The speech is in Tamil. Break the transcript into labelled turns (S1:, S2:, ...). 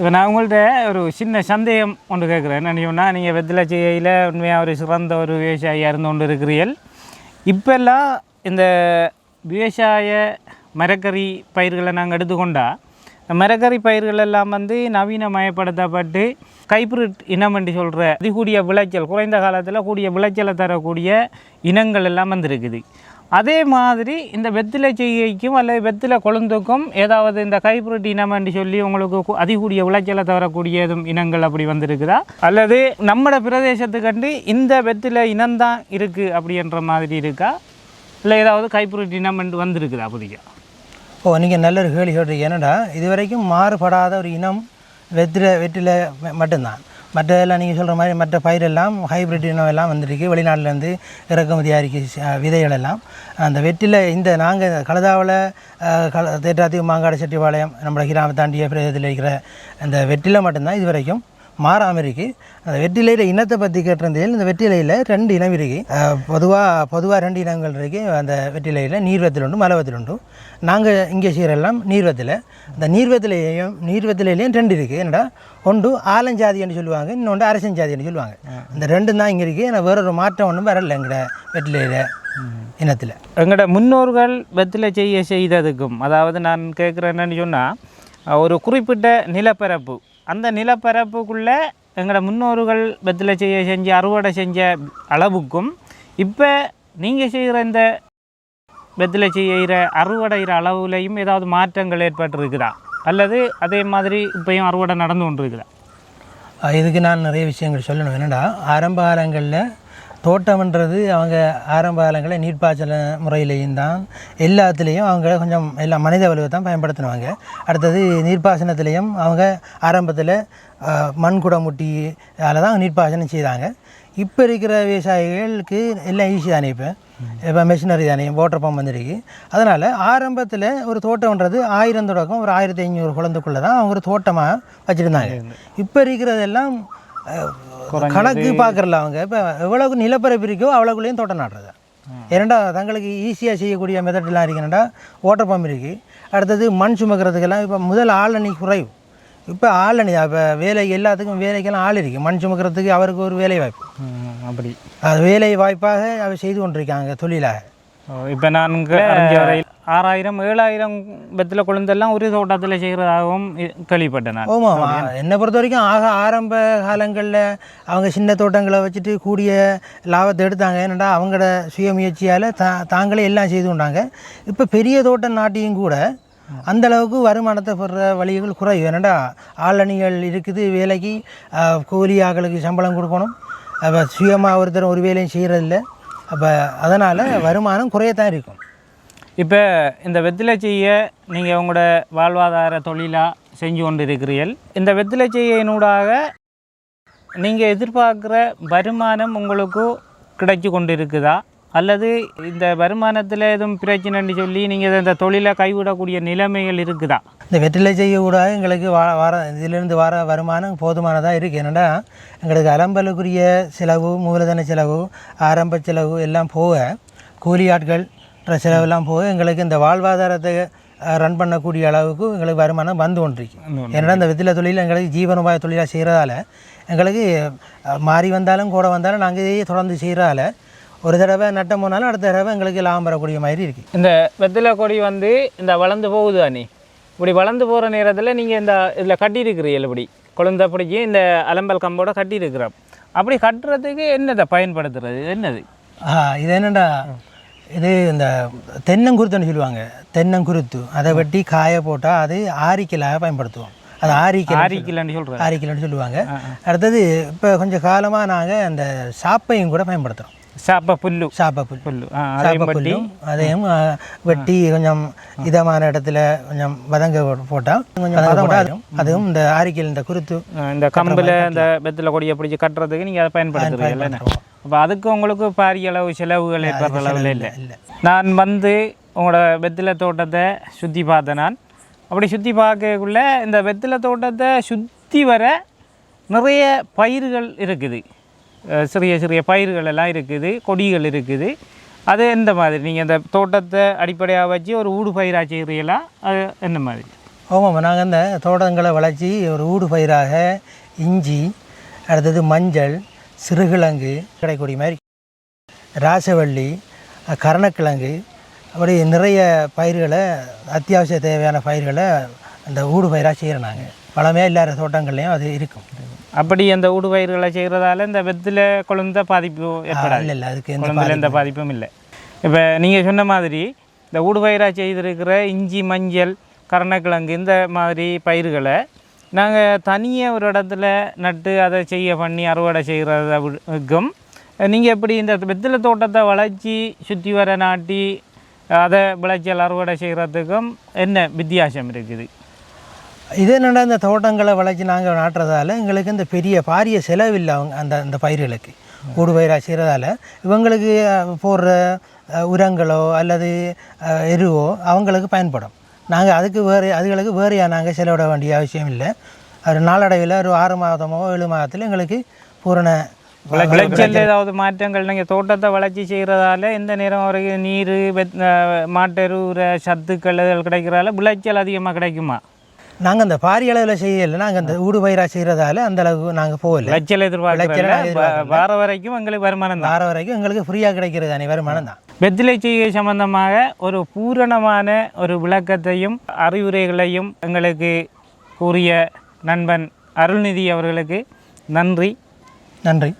S1: இப்போ நான் உங்கள்கிட்ட ஒரு சின்ன சந்தேகம் ஒன்று கேட்குறேன் என்ன சொன்னால் நீங்கள் வெத்தில செய்கையில் உண்மையாக ஒரு சிறந்த ஒரு விவசாயியாக இருந்து கொண்டு இருக்கிறீர்கள் இப்போல்லாம் இந்த விவசாய மரக்கறி பயிர்களை நாங்கள் எடுத்துக்கொண்டால் இந்த மரக்கறி பயிர்கள் எல்லாம் வந்து நவீனமயப்படுத்தப்பட்டு கைப்ரிட் இனம் என்று சொல்கிற அதிகூடிய விளைச்சல் குறைந்த காலத்தில் கூடிய விளைச்சலை தரக்கூடிய இனங்கள் எல்லாம் வந்திருக்குது அதே மாதிரி இந்த வெத்திலை செய்கைக்கும் அல்லது வெத்திலை கொழுந்துக்கும் ஏதாவது இந்த கைப்ரிட் இனம் என்று சொல்லி உங்களுக்கு அதிகூடிய விளைச்சலை தரக்கூடிய எதுவும் இனங்கள் அப்படி வந்திருக்குதா? அல்லது நம்மட பிரதேசத்துக்கண்டு இந்த வெத்திலை இனம்தான் இருக்குது அப்படின்ற மாதிரி இருக்கா? இல்லை ஏதாவது கைப்ரிட் இனம் என்று வந்திருக்குதா புதிய?
S2: ஓ நீங்கள் நல்ல ஒரு கேள்வி சொல்கிறீங்க என்னடா இது வரைக்கும் மாறுபடாத ஒரு இனம் வெத்தில வெற்றில மட்டும்தான். மற்ற இதெல்லாம் நீங்கள் சொல்கிற மாதிரி மற்ற பயிரெல்லாம் ஹைப்ரிட் இனம் எல்லாம் வந்திருக்கு. வெளிநாட்டிலேருந்து இறக்குமதி ஆரிக்கு விதைகள் எல்லாம் அந்த வெற்றில இந்த நாங்கள் கலதாவில் கல தேற்றாத்தீவு மாங்காடு செட்டிப்பாளையம் நம்மளோட கிராம தாண்டிய பிரதேசத்தில் இருக்கிற அந்த வெற்றில மட்டும்தான் இது வரைக்கும் மாறாமல் இருக்கு அந்த வெற்றிலையில் இனத்தை பற்றி கேட்டிருந்தேன். இந்த வெற்றிலையில் ரெண்டு இனம் இருக்குது பொதுவாக பொதுவாக ரெண்டு இனங்கள் இருக்குது அந்த வெற்றிலையில் நீர்வத்தில் உண்டு மலவத்தில் உண்டு. நாங்கள் இங்கே செய்கிறெல்லாம் நீர்வத்தில் அந்த நீர்வத்திலையும் நீர்வத்திலையிலையும் ரெண்டு இருக்குது என்னடா? ஒன்று ஆலஞ்சாதின்னு சொல்லுவாங்க. இன்னொன்று அரசஞ்சாதின்னு சொல்லுவாங்க. இந்த ரெண்டும் தான் இங்கே இருக்குது ஆனால் வேற ஒரு மாற்றம் ஒன்றும் வரல எங்கட வெற்றிலையில் இனத்தில்.
S1: எங்களோட முன்னோர்கள் வெத்திலை செய்ய செய்ததுக்கும் அதாவது நான் கேட்குறேன் என்னன்னு சொன்னால் ஒரு குறிப்பிட்ட நிலப்பரப்பு அந்த நிலப்பரப்புக்குள்ளே எங்களோட முன்னோர்கள் வெத்திலை செய்ய செஞ்ச அறுவடை செஞ்ச அளவுக்கும் இப்போ நீங்கள் செய்கிற இந்த வெத்திலை செய்கிற அறுவடைகிற அளவுலையும் ஏதாவது மாற்றங்கள் ஏற்பட்டிருக்குதா? அல்லது அதே மாதிரி இப்பையும் அறுவடை நடந்து
S2: கொண்டிருக்குதா? இதுக்கு நான் நிறைய விஷயங்கள் சொல்லணும். என்னடா? ஆரம்ப காலங்களில் தோட்டம்ன்றது அவங்க ஆரம்ப காலங்களில் நீர்ப்பாய்ச்சல் முறையிலையும் தான் எல்லாத்துலேயும் அவங்க கொஞ்சம் எல்லாம் மனித வலுவை தான் பயன்படுத்தினாங்க அடுத்தது நீர்ப்பாசனத்துலேயும் அவங்க ஆரம்பத்தில் மண் குடமுட்டி அதில் தான் நீர்ப்பாசனம் செய்தாங்க. இப்போ இருக்கிற விவசாயிகளுக்கு எல்லாம் ஈஸி தானே இப்போ. இப்போ மெஷினரி தானே வாட்டர் பம்ப் வந்துருக்கு. அதனால் ஆரம்பத்தில் ஒரு தோட்டம்ன்றது ஆயிரம் தொடக்கம் ஒரு ஆயிரத்தி ஐநூறு குழந்தைக்குள்ளே தான் அவங்க ஒரு தோட்டமாக வச்சுருந்தாங்க. இப்போ இருக்கிறதெல்லாம் கணக்கு பார்க்குறல அவங்க. இப்போ எவ்வளோக்கு நிலப்பரப்பு இருக்கோ அவ்வளோக்குள்ளேயும் தோட்டம் நடுறது ஏன்னா தங்களுக்கு ஈஸியாக செய்யக்கூடிய மெத்தட்லாம் இருக்குன்னா வாட்டர் பம்ப் இருக்குது அடுத்தது மண் சுமக்கிறதுக்கெல்லாம் இப்போ முதல் ஆளணி குறைவு. இப்போ ஆளணி இப்போ வேலை எல்லாத்துக்கும் வேலைக்கெல்லாம் ஆள் இருக்குது மண் சுமக்கிறதுக்கு அவருக்கு ஒரு வேலை வாய்ப்பு
S1: அப்படி.
S2: அது வேலை வாய்ப்பாக அவர் செய்து கொண்டிருக்காங்க தொழிலாக.
S1: இப்போ நான் இங்க அறிஞ்ச வரையில் ஆறாயிரம் ஏழாயிரம் வெத்தில கொழுந்தெல்லாம் ஒரு தோட்டத்தில் செய்கிறதாகவும் கேள்விப்பட்டேன் நான்
S2: ஆமாம் என்னை பொறுத்த வரைக்கும் ஆக ஆரம்ப காலங்களில் அவங்க சின்ன தோட்டங்களை வச்சுட்டு கூடிய லாபத்தை எடுத்தாங்க என்னடா அவங்களோட சுயமுயற்சியால் தா தாங்களே எல்லாம் செய்து கொண்டாங்க இப்போ பெரிய தோட்டம் நாட்டியும் கூட அந்த அளவுக்கு வருமானத்தை பெறுற வழிகள் குறைவு என்னடா ஆளணிகள் இருக்குது வேலைக்கு கூலி ஆட்களுக்கு சம்பளம் கொடுக்கணும் சுயமாக ஒருத்தர் ஒரு வேலையும் செய்கிறதில்ல அப்போ அதனால் வருமானம் குறையத்தான் இருக்கும்.
S1: இப்போ இந்த வெத்திலை செய்ய நீங்கள் உங்களோட வாழ்வாதார தொழிலாக செஞ்சு கொண்டு இருக்கிறீர்கள் இந்த வெத்திலை செய்யினூடாக நீங்கள் எதிர்பார்க்குற வருமானம் உங்களுக்கு கிடைச்சி கொண்டு இருக்குதா அல்லது இந்த வருமானத்தில் எதுவும் பிரச்சனைன்னு சொல்லி நீங்கள் இந்த தொழிலை கைவிடக்கூடிய நிலைமைகள் இருக்குதா?
S2: இந்த வெற்றிலை செய்யக்கூடாது எங்களுக்கு வா வர இதிலிருந்து வர வருமானம் போதுமானதாக இருக்குது என்னடா எங்களுக்கு அலம்பலுக்குரிய செலவு மூலதன செலவு ஆரம்ப செலவு எல்லாம் போக கூலி ஆட்கள் செலவெல்லாம் போக எங்களுக்கு இந்த வாழ்வாதாரத்தை ரன் பண்ணக்கூடிய அளவுக்கு எங்களுக்கு வருமானம் வந்து கொண்டிருக்கு. ஏன்னா இந்த வெற்றிலை தொழில் எங்களுக்கு ஜீவனோபாய தொழிலாக செய்கிறதால எங்களுக்கு மாறி வந்தாலும் கூட வந்தாலும் நாங்கள் இதையே தொடர்ந்து செய்கிறதால ஒரு தடவை நட்டம் போனாலும் அடுத்த தடவை எங்களுக்கு லாபம் வரக்கூடிய மாதிரி இருக்குது
S1: இந்த வெத்திலை கொடி வந்து இந்த வளர்ந்து போகுது அண்ணி. இப்படி வளர்ந்து போகிற நேரத்தில் நீங்கள் இந்த இதில் கட்டியிருக்கிறீர்கள் இப்படி. குழந்தை பிடிச்சி இந்த அலம்பல் கம்போட கட்டியிருக்கிறோம். அப்படி கட்டுறதுக்கு என்னதை பயன்படுத்துறது? என்னது?
S2: ஆ இது என்னடா? இது இந்த தென்னங்குருத்துன்னு சொல்லுவாங்க. தென்னங்குருத்து. அதை வெட்டி காய போட்டால் அது ஆரிக்கலாக பயன்படுத்துவோம். அது ஆரிக்கல்
S1: ஆரிக்கலன்னு சொல்கிறேன்
S2: ஆரிக்கல்னு சொல்லுவாங்க. அடுத்தது இப்போ கொஞ்சம் காலமாக நாங்கள் அந்த சாப்பையும் கூட பயன்படுத்துகிறோம்
S1: சாப்ப புல்லு
S2: சாப்பை புல்
S1: புல்லு
S2: சாப்பை அதையும் வெட்டி கொஞ்சம் இதமான இடத்துல கொஞ்சம் வதங்க போட்டால் கொஞ்சம் அதுவும் இந்த ஆரிக்கல் இந்த குருத்து
S1: இந்த கம்பில் இந்த வெத்தில கொடியை பிடிச்சி கட்டுறதுக்கு நீங்கள் அதை பயன்படுத்துறீங்க அப்போ அதுக்கு உங்களுக்கு பாரிய அளவு செலவுகள் ஏற்படுற அளவில் இல்லை நான் வந்து உங்களோட வெத்தில தோட்டத்தை சுற்றி பார்த்தேன் நான் அப்படி சுற்றி பார்க்கக்குள்ள இந்த வெத்தில தோட்டத்தை சுற்றி வர நிறைய பயிர்கள் இருக்குது சிறிய சிறிய பயிர்கள் எல்லாம் இருக்குது கொடிகள் இருக்குது. அது எந்த மாதிரி? நீங்கள் இந்த தோட்டத்தை அடிப்படையாக வச்சு ஒரு ஊடு பயிராக செய்கிறீங்களா அது என்ன மாதிரி?
S2: ஆமாம் நாங்கள் இந்த தோட்டங்களை வளர்ச்சி ஒரு ஊடு பயிராக இஞ்சி அடுத்தது மஞ்சள் சிறுகிழங்கு கிடைக்கூடிய மாதிரி ராசவள்ளி கரணக்கிழங்கு அப்படி நிறைய பயிர்களை அத்தியாவசிய தேவையான பயிர்களை அந்த ஊடு பயிராக செய்கிறோம் நாங்கள் பழமையாக இல்லாத தோட்டங்கள்லையும் அது இருக்கும்.
S1: அப்படி அந்த ஊடுபயிர்களை செய்கிறதால இந்த வெத்தில கொழுந்த பாதிப்பு ஏற்படாது.
S2: இல்லை அதுக்கு எந்த
S1: குழந்தைல எந்த பாதிப்பும் இல்லை. இப்போ நீங்கள் சொன்ன மாதிரி இந்த ஊடுபயிராக செய்திருக்கிற இஞ்சி மஞ்சள் கருணக்கிழங்கு இந்த மாதிரி பயிர்களை நாங்கள் தனியாக ஒரு இடத்துல நட்டு அதை செய்ய பண்ணி அறுவடை செய்கிறதுக்கும் நீங்கள் எப்படி இந்த வெத்தில தோட்டத்தை வளர்ச்சி சுற்றி வர நாட்டி அதை விளைச்சல் அறுவடை செய்கிறதுக்கும் என்ன வித்தியாசம் இருக்குது?
S2: இது என்னடா இந்த தோட்டங்களை வளர்ச்சி நாங்கள் நாட்டுறதால எங்களுக்கு இந்த பெரிய பாரிய செலவில்லை அவங்க அந்த அந்த பயிர்களுக்கு. ஊடு பயிராக செய்கிறதால இவங்களுக்கு போடுற உரங்களோ அல்லது எருவோ அவங்களுக்கு பயன்படும். நாங்கள் அதுக்கு வேறு அதுகளுக்கு வேறையாக நாங்கள் செலவிட வேண்டிய அவசியம் இல்லை. ஒரு நாளடைவில் ஒரு ஆறு மாதமோ ஏழு மாதத்தில் எங்களுக்கு பூரண
S1: விளைச்சல் ஏதாவது மாற்றங்கள்? நீங்கள் தோட்டத்தை வளர்ச்சி செய்கிறதால எந்த நேரம் வரைக்கும் நீர் மாட்டெரு சத்துக்கள் கிடைக்கிறதால விளைச்சல் அதிகமாக கிடைக்குமா?
S2: நாங்கள் அந்த பாரிய அளவில் செய்யலை. நாங்கள் அந்த ஊடு பயிராக செய்கிறதால அந்த அளவுக்கு நாங்கள் போகல.
S1: விளைச்சல் எதிர்பார்க்கல. வார வரைக்கும் எங்களுக்கு வருமானம் தான்.
S2: வார வரைக்கும் எங்களுக்கு ஃப்ரீயாக கிடைக்கிறது அனை வருமானம் தான்.
S1: வெத்திலை செய்கை சம்பந்தமாக ஒரு பூரணமான ஒரு விளக்கத்தையும் அறிவுரைகளையும் எங்களுக்கு கூறிய நண்பன் அருள்நிதி அவர்களுக்கு நன்றி.
S2: நன்றி.